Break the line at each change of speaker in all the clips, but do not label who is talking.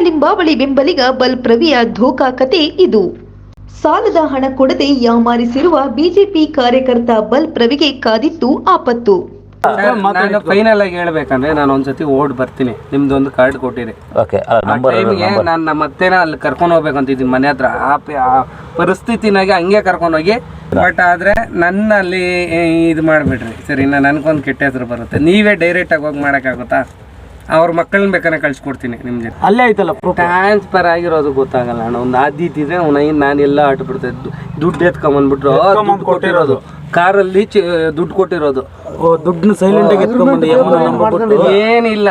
ಲಿಂಬಾವಳಿ ಬೆಂಬಲಿಗ ಬಲ್ಪ್ರವಿಯ ಧೋಕಾ ಕತೆ ಇದು. ಸಾಲದ ಹಣ ಕೊಡದೆ ಯಾಮಾರಿಸಿರುವ ಬಿಜೆಪಿ ಕಾರ್ಯಕರ್ತ ಬಲ್ಪ್ರವಿಗೆ ಕಾದಿತ್ತು ಆಪತ್ತು.
ನಾನು ಫೈನಲ್ ಆಗಿ ಹೇಳ್ಬೇಕಂದ್ರೆ ನಾನು ಒಂದ್ಸತಿ ಓಡ್ ಬರ್ತೀನಿ. ನಿಮ್ದೊಂದು ಕಾರ್ಡ್ ಕೊಟ್ಟಿರಿ.
ಓಕೆ
ಟೈಮ್ಗೆ ನಾನು ನಮ್ಮ ಅತ್ತೆನ ಅಲ್ಲಿ ಕರ್ಕೊಂಡು ಹೋಗ್ಬೇಕಂತಿದ್ದೀನಿ ಮನೆ ಹತ್ರ. ಆ ಪ- ಆ ಪರಿಸ್ಥಿತಿನಾಗೆ ಹಂಗೆ ಕರ್ಕೊಂಡೋಗಿ ಬಟ್ ಆದ್ರೆ ನನ್ನ ಅಲ್ಲಿ ಇದು ಮಾಡ್ಬಿಡ್ರಿ. ಸರಿ ನನ್ಗೊಂದು ಕೆಟ್ಟ ಹೆಸರು ಬರುತ್ತೆ. ನೀವೇ ಡೈರೆಕ್ಟ್ ಆಗಿ ಹೋಗಿ ಮಾಡೋಕ್ಕಾಗುತ್ತಾ? ಅವ್ರ ಮಕ್ಕಳನ್ನ ಬೇಕಾದ್ರೆ ಕಳ್ಸಿಕೊಡ್ತೀನಿ ನಿಮ್ಮ ಜೊತೆ
ಅಲ್ಲೇ ಐತಲ್ಲ ಪ್ರೂಫ್
ಟ್ರಾನ್ಸ್ಫರ್ ಆಗಿರೋದು ಗೊತ್ತಾಗಲ್ಲ ಅಣ್ಣ. ಒಂದು ಅವ್ನ ಅವನ ನಾನು ಎಲ್ಲ ಇದ್ದು. ದುಡ್ಡು ಎತ್ಕೊಂಬಂದ್ಬಿಟ್ರು. ದುಡ್ಡು ಕೊಟ್ಟಿರೋದು. ಕಾರಲ್ಲಿ ಚಿ- ದುಡ್ಡು ಕೊಟ್ಟಿರೋದು.
ದುಡ್ಡನ್ನ ಸೈಲೆಂಟ್ ಆಗಿ ಎತ್ಕೊಂಡ್ಬಂದು
ಏನಿಲ್ಲ.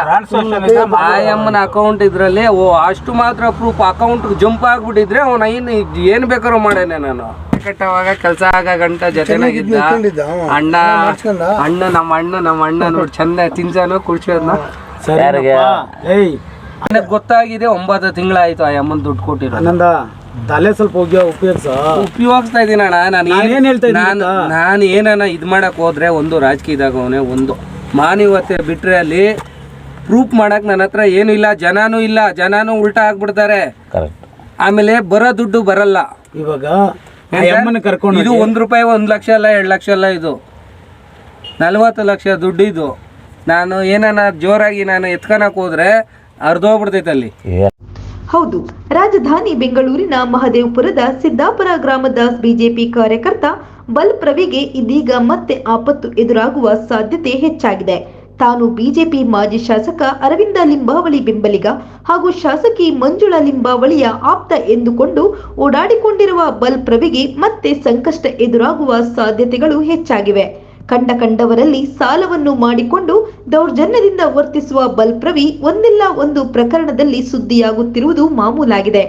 ಆ ಅಮ್ಮನ ಅಕೌಂಟ್ ಇದ್ರಲ್ಲಿ ಓ ಅಷ್ಟು ಮಾತ್ರ ಪ್ರೂಫ್ ಅಕೌಂಟ್ ಜಂಪ್ ಆಗ್ಬಿಟ್ಟಿದ್ರೆ ಅವನ ಏನು ಏನ್ ಬೇಕಾದ್ರೂ ಮಾಡೇನೆ ನಾನು. ಕಟ್ಟವಾಗ ಕೆಲಸ ಆಗ ಗಂಟ ಜೊತೆನಾಗಿದ್ದ. ಅಣ್ಣ ಅಣ್ಣ ನಮ್ಮ ಅಣ್ಣ ನಮ್ಮ ಅಣ್ಣ ನೋಡಿ ಚಂದ ತಿನ್ಸಾನು
ಸರಿ
ಯಾರಿಗೆ?
ಏಯ್.
ನನಗೆ ಗೊತ್ತಾಗಿದೆ ಒಂಬತ್ತು ತಿಂಗಳಾಯ್ತು ಆ ಅಮ್ಮನ್ ದುಡ್ಡು ಕೊಟ್ಟಿರೋ
ಆನಂದ ತಲೆ ಸ್ವಲ್ಪ ಹೋಗಿ ಉಪಯೋಗಿಸ.
ಉಪಯೋಗಿಸ್ತಾ ಇದೀನಿ ಅಣ್ಣ ನಾನು
ನಾನ್ ಏನ್ ಹೇಳ್ತಾ ಇದ್ದೀನಿ
ನಾನು
ಗೊತ್ತಾ?
ನಾನು ಏನನ್ನ ಇದು ಮಾಡಕ್ ಹೋದ್ರೆ ಒಂದು ರಾಜಕೀಯದಾಗ ಅವನೇ ಒಂದು ಮಾನವತೆ ಬಿಟ್ರೆ ಅಲ್ಲಿ ಪ್ರೂಫ್ ಮಾಡಕ್ ನನ್ನ ಹತ್ರ ಏನು ಇಲ್ಲ ಜನನೂ ಇಲ್ಲ ಜನನೂ ಉಲ್ಟಾ ಆಗ್ಬಿಡ್ತಾರೆ.
ಕರೆಕ್ಟ್.
ಆಮೇಲೆ ಬರೋ ದುಡ್ಡು ಬರಲ್ಲ.
ಇವಾಗ ಆ ಕರ್ಕೊಂಡು
ಇದು ಒಂದ್ ರೂಪಾಯಿ ಒಂದ್ ಲಕ್ಷ ಅಲ್ಲ ಎರಡ್ ಲಕ್ಷ ಅಲ್ಲ ಇದು. ನಲ್ವತ್ತು ಲಕ್ಷ ದುಡ್ಡು ಇದು ನಾನು ಏನನ್ನ ಜೋರಾಗಿ ನಾನು ಎತ್ಕೊಳಕ್ ಹೋದ್ರೆ ಅರ್ಧೋಗ್ಬಿಡ್ತೈತೆ ಅಲ್ಲಿ.
ಹೌದು, ರಾಜಧಾನಿ ಬೆಂಗಳೂರಿನ ಮಹದೇವಪುರದ ಸಿದ್ದಾಪುರ ಗ್ರಾಮದ ಬಿಜೆಪಿ ಕಾರ್ಯಕರ್ತ ಬಲ್ಪ್ರವಿಗೆ ಇದೀಗ ಮತ್ತೆ ಆಪತ್ತು ಎದುರಾಗುವ ಸಾಧ್ಯತೆ ಹೆಚ್ಚಾಗಿದೆ. ತಾನು ಬಿಜೆಪಿ ಮಾಜಿ ಶಾಸಕ ಅರವಿಂದ ಲಿಂಬಾವಳಿ ಬೆಂಬಲಿಗ ಹಾಗೂ ಶಾಸಕಿ ಮಂಜುಳಾ ಲಿಂಬಾವಳಿಯ ಆಪ್ತ ಎಂದುಕೊಂಡು ಓಡಾಡಿಕೊಂಡಿರುವ ಬಲ್ಪ್ರವಿಗೆ ಮತ್ತೆ ಸಂಕಷ್ಟ ಎದುರಾಗುವ ಸಾಧ್ಯತೆಗಳು ಹೆಚ್ಚಾಗಿವೆ. ಕಂಡ ಕಂಡವರಲ್ಲಿ ಸಾಲವನ್ನು ಮಾಡಿಕೊಂಡು ದೌರ್ಜನ್ಯದಿಂದ ವರ್ತಿಸುವ ಬಲ್ಪ್ರವಿ ಒಂದಿಲ್ಲ ಒಂದು ಪ್ರಕರಣದಲ್ಲಿ ಸುದ್ದಿಯಾಗುತ್ತಿರುವುದು ಮಾಮೂಲಾಗಿದೆ.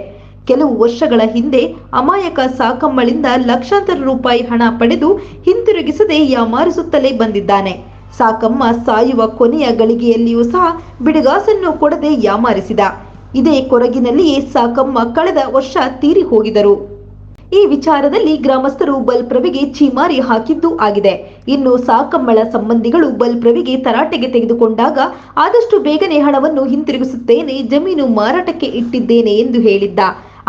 ಕೆಲವು ವರ್ಷಗಳ ಹಿಂದೆ ಅಮಾಯಕ ಸಾಕಮ್ಮಳಿಂದ ಲಕ್ಷಾಂತರ ರೂಪಾಯಿ ಹಣ ಪಡೆದು ಹಿಂತಿರುಗಿಸದೆ ಯಾಮಾರಿಸುತ್ತಲೇ ಬಂದಿದ್ದಾನೆ. ಸಾಕಮ್ಮ ಸಾಯುವ ಕೊನೆಯ ಗಳಿಗೆಯಲ್ಲಿಯೂ ಸಹ ಬಿಡಗಾಸನ್ನು ಕೊಡದೆ ಯಾಮಾರಿಸಿದ. ಇದೇ ಕೊರಗಿನಲ್ಲಿಯೇ ಸಾಕಮ್ಮ ಕಳೆದ ವರ್ಷ ತೀರಿ ಹೋಗಿದರು ಈ ವಿಚಾರದಲ್ಲಿ ಗ್ರಾಮಸ್ಥರು ಬಲ್ಪ್ರವಿಗೆ ಚೀಮಾರಿ ಹಾಕಿದ್ದು ಆಗಿದೆ. ಇನ್ನು ಸಾಕಮ್ಮಳ ಸಂಬಂಧಿಗಳು ಬಲ್ಪ್ರವಿಗೆ ತರಾಟೆಗೆ ತೆಗೆದುಕೊಂಡಾಗ ಆದಷ್ಟು ಬೇಗನೆ ಹಣವನ್ನು ಹಿಂತಿರುಗಿಸುತ್ತೇನೆ, ಜಮೀನು ಮಾರಾಟಕ್ಕೆ ಇಟ್ಟಿದ್ದೇನೆ ಎಂದು ಹೇಳಿದ್ದ.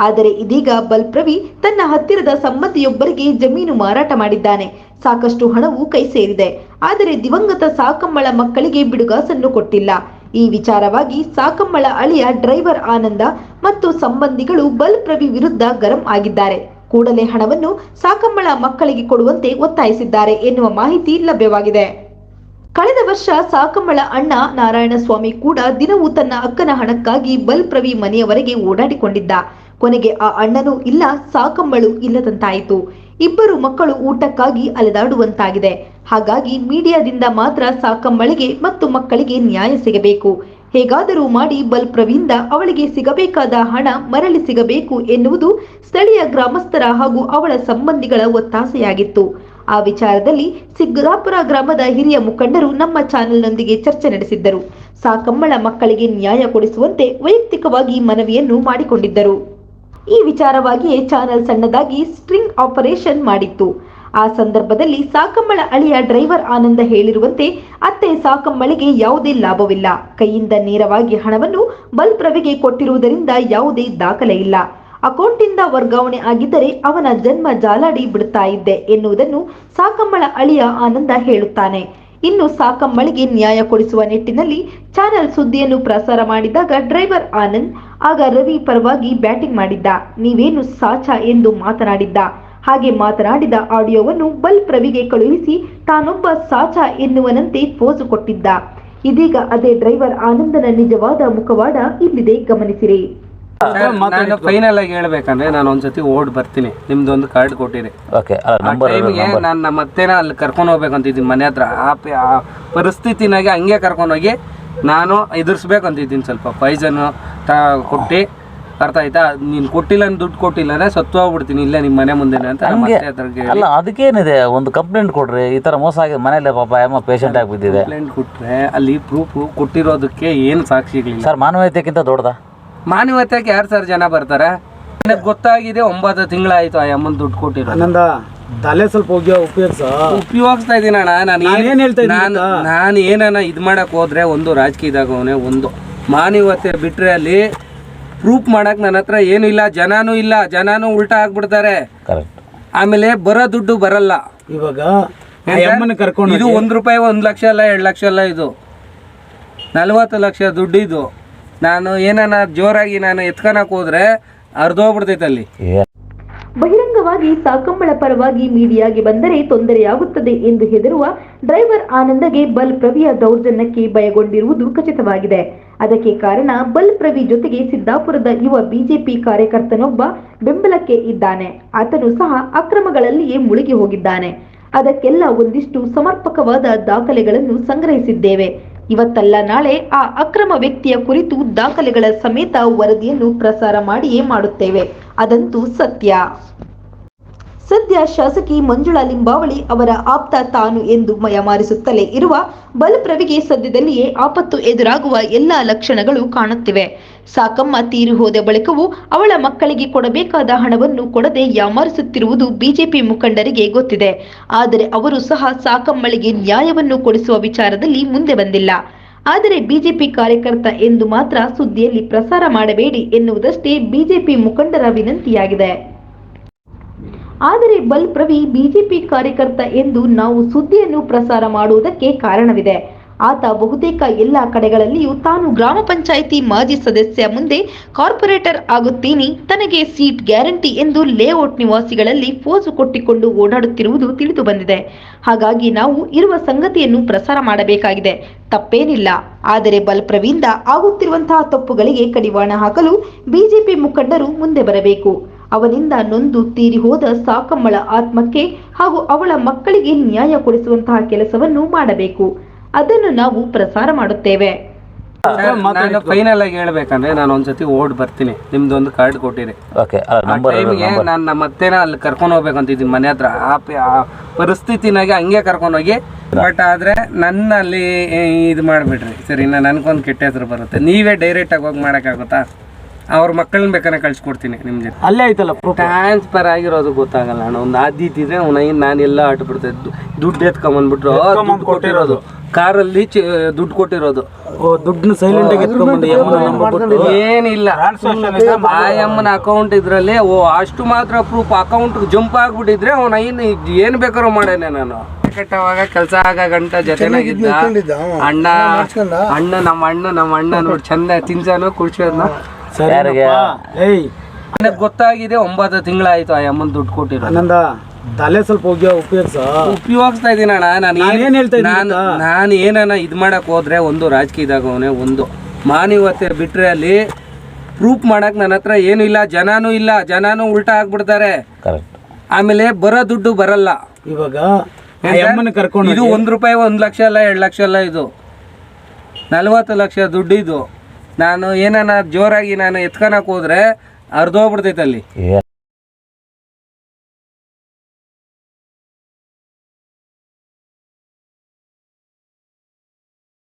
ಆದರೆ ಇದೀಗ ಬಲ್ಪ್ರವಿ ತನ್ನ ಹತ್ತಿರದ ಸಂಬಂಧಿಯೊಬ್ಬರಿಗೆ ಜಮೀನು ಮಾರಾಟ ಮಾಡಿದ್ದಾನೆ. ಸಾಕಷ್ಟು ಹಣವು ಕೈ ಸೇರಿದೆ. ಆದರೆ ದಿವಂಗತ ಸಾಕಮ್ಮಳ ಮಕ್ಕಳಿಗೆ ಬಿಡುಗಾಸನ್ನು ಕೊಟ್ಟಿಲ್ಲ. ಈ ವಿಚಾರವಾಗಿ ಸಾಕಮ್ಮಳ ಅಳಿಯ ಡ್ರೈವರ್ ಆನಂದ ಮತ್ತು ಸಂಬಂಧಿಗಳು ಬಲ್ಪ್ರವಿ ವಿರುದ್ಧ ಗರಂ ಆಗಿದ್ದಾರೆ. ಕೂಡಲೇ ಹಣವನ್ನು ಸಾಕಮ್ಮಳ ಮಕ್ಕಳಿಗೆ ಕೊಡುವಂತೆ ಒತ್ತಾಯಿಸಿದ್ದಾರೆ ಎನ್ನುವ ಮಾಹಿತಿ ಲಭ್ಯವಾಗಿದೆ. ಕಳೆದ ವರ್ಷ ಸಾಕಮ್ಮಳ ಅಣ್ಣ ನಾರಾಯಣಸ್ವಾಮಿ ಕೂಡ ದಿನವೂ ತನ್ನ ಅಕ್ಕನ ಹಣಕ್ಕಾಗಿ ಬಲ್ಪ್ರವಿ ಮನೆಯವರೆಗೆ ಓಡಾಡಿಕೊಂಡಿದ್ದ. ಕೊನೆಗೆ ಆ ಅಣ್ಣನೂ ಇಲ್ಲ, ಸಾಕಮ್ಮಳು ಇಲ್ಲದಂತಾಯಿತು. ಇಬ್ಬರು ಮಕ್ಕಳು ಊಟಕ್ಕಾಗಿ ಅಲೆದಾಡುವಂತಾಗಿದೆ. ಹಾಗಾಗಿ ಮೀಡಿಯಾದಿಂದ ಮಾತ್ರ ಸಾಕಮ್ಮಳಿಗೆ ಮತ್ತು ಮಕ್ಕಳಿಗೆ ನ್ಯಾಯ ಸಿಗಬೇಕು. ಹೇಗಾದರೂ ಮಾಡಿ ಬಲ್ಪ್ರವಿಂದ ಅವಳಿಗೆ ಸಿಗಬೇಕಾದ ಹಣ ಮರಳಿ ಸಿಗಬೇಕು ಎನ್ನುವುದು ಸ್ಥಳೀಯ ಗ್ರಾಮಸ್ಥರ ಹಾಗೂ ಅವಳ ಸಂಬಂಧಿಗಳ ಒತ್ತಾಸೆಯಾಗಿತ್ತು. ಆ ವಿಚಾರದಲ್ಲಿ ಸಿಗ್ರಾಪುರ ಗ್ರಾಮದ ಹಿರಿಯ ಮುಖಂಡರು ನಮ್ಮ ಚಾನೆಲ್ನೊಂದಿಗೆ ಚರ್ಚೆ ನಡೆಸಿದ್ದರು. ಸಾಕಮ್ಮಳ ಮಕ್ಕಳಿಗೆ ನ್ಯಾಯ ಕೊಡಿಸುವಂತೆ ವೈಯಕ್ತಿಕವಾಗಿ ಮನವಿಯನ್ನು ಮಾಡಿಕೊಂಡಿದ್ದರು. ಈ ವಿಚಾರವಾಗಿಯೇ ಚಾನೆಲ್ ಸಣ್ಣದಾಗಿ ಸ್ಟ್ರಿಂಗ್ ಆಪರೇಷನ್ ಮಾಡಿತ್ತು. ಆ ಸಂದರ್ಭದಲ್ಲಿ ಸಾಕಮ್ಮಳ ಅಳಿಯ ಡ್ರೈವರ್ ಆನಂದ ಹೇಳಿರುವಂತೆ ಅತ್ತೆ ಸಾಕಮ್ಮಳಿಗೆ ಯಾವುದೇ ಲಾಭವಿಲ್ಲ. ಕೈಯಿಂದ ನೇರವಾಗಿ ಹಣವನ್ನು ಬಲ್ಪ್ರವಿಗೆ ಕೊಟ್ಟಿರುವುದರಿಂದ ಯಾವುದೇ ದಾಖಲೆ ಇಲ್ಲ. ಅಕೌಂಟಿಂದ ವರ್ಗಾವಣೆ ಆಗಿದ್ದರೆ ಅವನ ಜನ್ಮ ಜಾಲಾಡಿ ಬಿಡುತ್ತಾ ಇದ್ದೆ ಎನ್ನುವುದನ್ನು ಸಾಕಮ್ಮಳ ಅಳಿಯ ಆನಂದ ಹೇಳುತ್ತಾನೆ. ಇನ್ನು ಸಾಕಮ್ಮಳಿಗೆ ನ್ಯಾಯ ಕೊಡಿಸುವ ನಿಟ್ಟಿನಲ್ಲಿ ಚಾನೆಲ್ ಸುದ್ದಿಯನ್ನು ಪ್ರಸಾರ ಮಾಡಿದಾಗ ಡ್ರೈವರ್ ಆನಂದ್, ಆಗ ರವಿ ಪರವಾಗಿ ಬ್ಯಾಟಿಂಗ್ ಮಾಡಿದ್ದ. ನೀವೇನು ಸಾಚ ಎಂದು ಮಾತನಾಡಿದ್ದ. ಹಾಗೆ ಮಾತನಾಡಿದ ಆಡಿಯೋವನ್ನು ಬಲ್ಪ್ ರವಿಗೆ ಕಳುಹಿಸಿ ತಾನೊಬ್ಬ ಸಾಚ ಎನ್ನುವನಂತೆ ಪೋಸು ಕೊಟ್ಟಿದ್ದ. ಇದೀಗ ಅದೇ ಡ್ರೈವರ್ ಆನಂದನ ನಿಜವಾದ ಮುಖವಾಡ ಇಲ್ಲಿದೆ ಗಮನಿಸಿರಿ.
ನಾನು ಫೈನಲ್ ಆಗಿ ಹೇಳ್ಬೇಕಂದ್ರೆ ನಾನು ಒಂದ್ಸತಿ ಓಡ್ ಬರ್ತೀನಿ. ನಿಮ್ದೊಂದು ಕಾರ್ಡ್ ಕೊಟ್ಟಿರಿ.
ಓಕೆ
ಟೈಮ್ಗೆ ನಾನು ನಮ್ಮ ಅತ್ತೆನ ಅಲ್ಲಿ ಕರ್ಕೊಂಡು ಹೋಗ್ಬೇಕಂತಿದ್ದೀನಿ ಮನೆ ಹತ್ರ. ಆ ಪ- ಆ ಪರಿಸ್ಥಿತಿನಾಗೆ ಹಂಗೆ ಕರ್ಕೊಂಡೋಗಿ ನಾನು ಎದುರಿಸ್ಬೇಕಂತಿದ್ದೀನಿ ಸ್ವಲ್ಪ ಪಾಯ್ಸನ್ ತ ಕೊಟ್ಟು. ಅರ್ಥ ಆಯ್ತಾ ನೀನು ಕೊಟ್ಟಿಲ್ಲ ದುಡ್ಡು ಕೊಟ್ಟಿಲ್ಲ ಅಂದ್ರೆ ಸತ್ತು ಹೋಗ್ಬಿಡ್ತೀನಿ ಇಲ್ಲೇ ನಿಮ್ಮ ಮನೆ ಮುಂದೆ ಅಂತ ನಮ್ಮ
ಹಂಗೆ
ಅತ್ತೆ ಹತ್ರ ಕೇಳಿ
ಅಲ್ಲ ಅದಕ್ಕೇನಿದೆ? ಒಂದು ಕಂಪ್ಲೇಂಟ್ ಕೊಡ್ರಿ ಈ ತರ ಮೋಸ ಆಗಿದೆ. ಮನೇಲಿ ಪಾಪ ಅಮ್ಮ ಪೇಷಂಟ್ ಆಗಿ ಬಿದ್ದಿದೆ
ಕಂಪ್ಲೇಂಟ್ ಕೊಟ್ರೆ ಅಲ್ಲಿ ಪ್ರೂಫ್ ಕೊಟ್ಟಿರೋದಕ್ಕೆ ಏನು ಸಾಕ್ಷಿಗಳಿಲ್ಲ
ಸರ್ ಮಾನವೀಯತೆಗಿಂತ ದೊಡ್ಡದಾ?
ಮಾನವೀಯತೆಗೆ ಯಾರು ಸರ್ ಜನ ಬರ್ತಾರೆ? ನನಗೆ ಗೊತ್ತಾಗಿದೆ ಒಂಬತ್ತು ತಿಂಗಳಾಯ್ತು ಆ ಅಮ್ಮನ ದುಡ್ಡು ಕೊಟ್ಟಿರೋ
ಆನಂದ ತಲೆ ಸ್ವಲ್ಪ ಹೋಗಿ ಉಪಯೋಗಿಸ?
ಉಪಯೋಗಿಸ್ತಾ ಇದ್ದೀನಿ ಅಣ್ಣ ನಾನು
ನಾನ್ ಏನ್ ಹೇಳ್ತಾ ಇದ್ದೀನಿ
ನಾನು ನಾನು ಏನನ್ನ ಇದು ಮಾಡಕ್ ಹೋದ್ರೆ ಒಂದು ರಾಜಕೀಯದಾಗ ಅವನೇ ಒಂದು. ಮಾನವತೆ ಬಿಟ್ರೆ ಅಲ್ಲಿ ಪ್ರೂಫ್ ಮಾಡಕ್ ನನ್ನ ಹತ್ರ ಏನು ಇಲ್ಲ ಜನಾನು ಇಲ್ಲ ಜನಾನು ಉಲ್ಟಾ ಆಗ್ಬಿಡ್ತಾರೆ.
ಕರೆಕ್ಟ್
ಆಮೇಲೆ ಬರೋ ದುಡ್ಡು ಬರಲ್ಲ.
ಇವಾಗ ಆ ಅಮ್ಮನ ಕರ್ಕೊಂಡು
ಇದು ಒಂದ್ ರೂಪಾಯಿ ಒಂದ್ ಲಕ್ಷ ಅಲ್ಲ ಎರಡ್ ಲಕ್ಷ ಅಲ್ಲ ಇದು. ನಲ್ವತ್ತು ಲಕ್ಷ ದುಡ್ಡು ಇದು. ನಾನು ಏನಾನ ಜೋರಾಗಿ ನಾನು ಎತ್ಕೊಳಕ್ ಹೋದ್ರೆ ಅರ್ಧೋಗ್ಬಿಡ್ತೈತೆ ಅಲ್ಲಿ.
ಬಹಿರಂಗವಾಗಿ ಸಾಕಂಬಳ ಪರವಾಗಿ ಮೀಡಿಯಾಗೆ ಬಂದರೆ ತೊಂದರೆಯಾಗುತ್ತದೆ ಎಂದು ಹೆದರುವ ಡ್ರೈವರ್ ಆನಂದಗೆ ಬಲ್ ಪ್ರವಿಯ ದೌರ್ಜನ್ಯಕ್ಕೆ ಭಯಗೊಂಡಿರುವುದು ಖಚಿತವಾಗಿದೆ. ಅದಕ್ಕೆ ಕಾರಣ ಬಲ್ ಪ್ರವಿ ಜೊತೆಗೆ ಸಿದ್ದಾಪುರದ ಯುವ ಬಿಜೆಪಿ ಕಾರ್ಯಕರ್ತನೊಬ್ಬ ಬೆಂಬಲಕ್ಕೆ ಇದ್ದಾನೆ. ಆತನು ಸಹ ಅಕ್ರಮಗಳಲ್ಲಿಯೇ ಮುಳುಗಿ ಹೋಗಿದ್ದಾನೆ. ಅದಕ್ಕೆಲ್ಲ ಒಂದಿಷ್ಟು ಸಮರ್ಪಕವಾದ ದಾಖಲೆಗಳನ್ನು ಸಂಗ್ರಹಿಸಿದ್ದೇವೆ. ಇವತ್ತಲ್ಲ ನಾಳೆ ಆ ಅಕ್ರಮ ವ್ಯಕ್ತಿಯ ಕುರಿತು ದಾಖಲೆಗಳ ಸಮೇತ ವರದಿಯನ್ನು ಪ್ರಸಾರ ಮಾಡಿಯೇ ಮಾಡುತ್ತೇವೆ. ಅದಂತೂ ಸತ್ಯ. ಸದ್ಯ ಶಾಸಕಿ ಮಂಜುಳಾ ಲಿಂಬಾವಳಿ ಅವರ ಆಪ್ತ ತಾನು ಎಂದು ಮಯಮಾರಿಸುತ್ತಲೇ ಇರುವ ಬಲಪ್ರವಿಗೆ ಸದ್ಯದಲ್ಲಿಯೇ ಆಪತ್ತು ಎದುರಾಗುವ ಎಲ್ಲಾ ಲಕ್ಷಣಗಳು ಕಾಣುತ್ತಿವೆ. ಸಾಕಮ್ಮ ತೀರಿ ಹೋದ ಬಳಿಕವೂ ಅವಳ ಮಕ್ಕಳಿಗೆ ಕೊಡಬೇಕಾದ ಹಣವನ್ನು ಕೊಡದೆ ಯಾಮಾರಿಸುತ್ತಿರುವುದು ಬಿಜೆಪಿ ಮುಖಂಡರಿಗೆ ಗೊತ್ತಿದೆ. ಆದರೆ ಅವರು ಸಹ ಸಾಕಮ್ಮಳಿಗೆ ನ್ಯಾಯವನ್ನು ಕೊಡಿಸುವ ವಿಚಾರದಲ್ಲಿ ಮುಂದೆ ಬಂದಿಲ್ಲ. ಆದರೆ ಬಿಜೆಪಿ ಕಾರ್ಯಕರ್ತ ಎಂದು ಮಾತ್ರ ಸುದ್ದಿಯಲ್ಲಿ ಪ್ರಸಾರ ಮಾಡಬೇಡಿ ಎನ್ನುವುದಷ್ಟೇ ಬಿಜೆಪಿ ಮುಖಂಡರ ವಿನಂತಿಯಾಗಿದೆ. ಆದರೆ ಬಲ್ ಪ್ರವಿ ಬಿಜೆಪಿ ಕಾರ್ಯಕರ್ತ ಎಂದು ನಾವು ಸುದ್ದಿಯನ್ನು ಪ್ರಸಾರ ಮಾಡುವುದಕ್ಕೆ ಕಾರಣವಿದೆ. ಆತ ಬಹುತೇಕ ಎಲ್ಲ ಕಡೆಗಳಲ್ಲಿಯೂ ತಾನು ಗ್ರಾಮ ಪಂಚಾಯಿತಿ ಮಾಜಿ ಸದಸ್ಯ ಮುಂದೆ ಕಾರ್ಪೊರೇಟರ್ ಆಗುತ್ತೀನಿ, ತನಗೆ ಸೀಟ್ ಗ್ಯಾರಂಟಿ ಎಂದು ಲೇಔಟ್ ನಿವಾಸಿಗಳಲ್ಲಿ ಫೋಸು ಕೊಟ್ಟಿಕೊಂಡು ಓಡಾಡುತ್ತಿರುವುದು ತಿಳಿದು ಬಂದಿದೆ. ಹಾಗಾಗಿ ನಾವು ಇರುವ ಸಂಗತಿಯನ್ನು ಪ್ರಸಾರ ಮಾಡಬೇಕಾಗಿದೆ. ತಪ್ಪೇನಿಲ್ಲ. ಆದರೆ ಬಲ್ ಪ್ರವಿಯಿಂದ ಆಗುತ್ತಿರುವಂತಹ ತಪ್ಪುಗಳಿಗೆ ಕಡಿವಾಣ ಹಾಕಲು ಬಿಜೆಪಿ ಮುಖಂಡರು ಮುಂದೆ ಬರಬೇಕು. ಅವನಿಂದ ನೊಂದು ತೀರಿ ಹೋದ ಸಾಕಮ್ಮಳ ಆತ್ಮಕ್ಕೆ ಹಾಗೂ ಅವಳ ಮಕ್ಕಳಿಗೆ ನ್ಯಾಯ ಕೊಡಿಸುವಂತಹ ಕೆಲಸವನ್ನು ಮಾಡಬೇಕು. ಅದನ್ನು ನಾವು ಪ್ರಸಾರ ಮಾಡುತ್ತೇವೆ.
ನಾನು ಫೈನಲ್ ಆಗಿ ಹೇಳ್ಬೇಕಂದ್ರೆ ನಾನು ಒಂದ್ಸತಿ ಓಡ್ ಬರ್ತೀನಿ. ನಿಮ್ದೊಂದು ಕಾರ್ಡ್ ಕೊಟ್ಟಿರಿ.
ಓಕೆ ಅಲ್ಲ
ಆ ಟೈಮ್ಗೆ ನಾನು ನಮ್ಮ ಅತ್ತೆನ ಅಲ್ಲಿ ಕರ್ಕೊಂಡು ಹೋಗ್ಬೇಕಂತಿದ್ದೀನಿ ಮನೆ ಹತ್ರ. ಆ ಪ- ಆ ಪರಿಸ್ಥಿತಿನಾಗೆ ಹಂಗೆ ಕರ್ಕೊಂಡೋಗಿ ಬಟ್ ಆದ್ರೆ ನನ್ನ ಅಲ್ಲಿ ಇದು ಮಾಡಿಬಿಡ್ರಿ. ಸರಿ ನಾನು ನನ್ಗೊಂದು ಕೆಟ್ಟ ಹೆಸರು ಬರುತ್ತೆ. ನೀವೇ ಡೈರೆಕ್ಟ್ ಆಗಿ ಹೋಗಿ ಮಾಡೋಕ್ಕಾಗುತ್ತಾ? ಅವ್ರ ಮಕ್ಕಳನ್ನ ಬೇಕಾದ್ರೆ ಕಳ್ಸಿಕೊಡ್ತೀನಿ ನಿಮ್ಮ ಜೊತೆ.
ಅಲ್ಲೇ ಐತಲ್ಲ ಪ್ರೂಫ್
ಟ್ರಾನ್ಸ್ಫರ್ ಆಗಿರೋದು ಗೊತ್ತಾಗಲ್ಲ ಅಣ್ಣ. ಒಂದು ಆದಿತ್ತಿದ್ರೆ ಅವನ ನಾನು ಎಲ್ಲ ಆಟಬಿಡ್ತೆ ದುಡ್ಡು ಎತ್ಕೊಂಬಂದ್ಬಿಟ್ರು. ದುಡ್ಡು ಕೊಟ್ಟಿರೋದು. ಕಾರಲ್ಲಿ ಚ- ದುಡ್ಡು ಕೊಟ್ಟಿರೋದು.
ದುಡ್ಡು ದುಡ್ಡನ್ನ ಸೈಲೆಂಟ್ ಆಗಿ
ಏನಿಲ್ಲ. ಆ ಎಮ್ಮನ ಅಕೌಂಟ್ ಇದ್ರಲ್ಲಿ ಓ ಅಷ್ಟು ಮಾತ್ರ ಪ್ರೂಫ್ ಅಕೌಂಟ್ ಜಂಪ್ ಆಗ್ಬಿಟ್ಟಿದ್ರೆ ಅವನ ಐನ್ ಏನು ಬೇಕಾದ್ರೂ ಮಾಡೇನೆ ನಾನು. ಕಟ್ಟವಾಗ ಕೆಲಸ ಆಗ ಗಂಟ ಜೊತೆನಾಗಿದ್ದ ಅಣ್ಣ ಅಣ್ಣ ನಮ್ಮ ಅಣ್ಣ ನಮ್ಮ ಅಣ್ಣ ನೋಡಿ ಚಂದ ತಿನ್ಸಾನು ಕುಡ್ಸೋದ್ನ
ಯಾರಿಗೆ?
ಏಯ್.
ನನಗೆ ಗೊತ್ತಾಗಿದೆ ಒಂಬತ್ತು ತಿಂಗಳಾಯ್ತು ಆ ಅಮ್ಮನ ದುಡ್ಡು ಕೊಟ್ಟಿರೋ
ಆನಂದ ತಲೆ ಸ್ವಲ್ಪ ಹೋಗಿ ಉಪಯೋಗಿಸ?
ಉಪಯೋಗಿಸ್ತಾ ಇದೀನಿ ಅಣ್ಣ ನಾನು
ನಾನ್ ಏನ್ ಹೇಳ್ತಾ ಇದ್ದೀನಿ
ನಾನು
ಗೊತ್ತಾ?
ನಾನು ಏನನ ಇದು ಮಾಡಕ್ ಹೋದ್ರೆ ಒಂದು ರಾಜಕೀಯದಾಗ ಅವನೇ ಒಂದು. ಮಾನವತೆ ಬಿಟ್ರೆ ಅಲ್ಲಿ ಪ್ರೂಫ್ ಮಾಡಕ್ ನನ್ನ ಹತ್ರ ಏನು ಇಲ್ಲ ಜನನೂ ಇಲ್ಲ ಜನನೂ ಉಲ್ಟಾ ಆಗ್ಬಿಡ್ತಾರೆ.
ಕರೆಕ್ಟ್
ಆಮೇಲೆ ಬರೋ ದುಡ್ಡು ಬರಲ್ಲ.
ಇವಾಗ ಆ ಅಮ್ಮನ ಕರ್ಕೊಂಡು
ಇದು ಒಂದ್ ರೂಪಾಯಿ ಒಂದ್ ಲಕ್ಷ ಅಲ್ಲ ಎರಡ್ ಲಕ್ಷ ಅಲ್ಲ ಇದು. ನಲ್ವತ್ತು ಲಕ್ಷ ದುಡ್ಡು ಇದು ನಾನು ಏನಾನ ಜೋರಾಗಿ ನಾನು ಎತ್ಕೊಳಕ್ ಹೋದ್ರೆ ಅರ್ಧೋಗ್ಬಿಡ್ತೈತೆ ಅಲ್ಲಿ.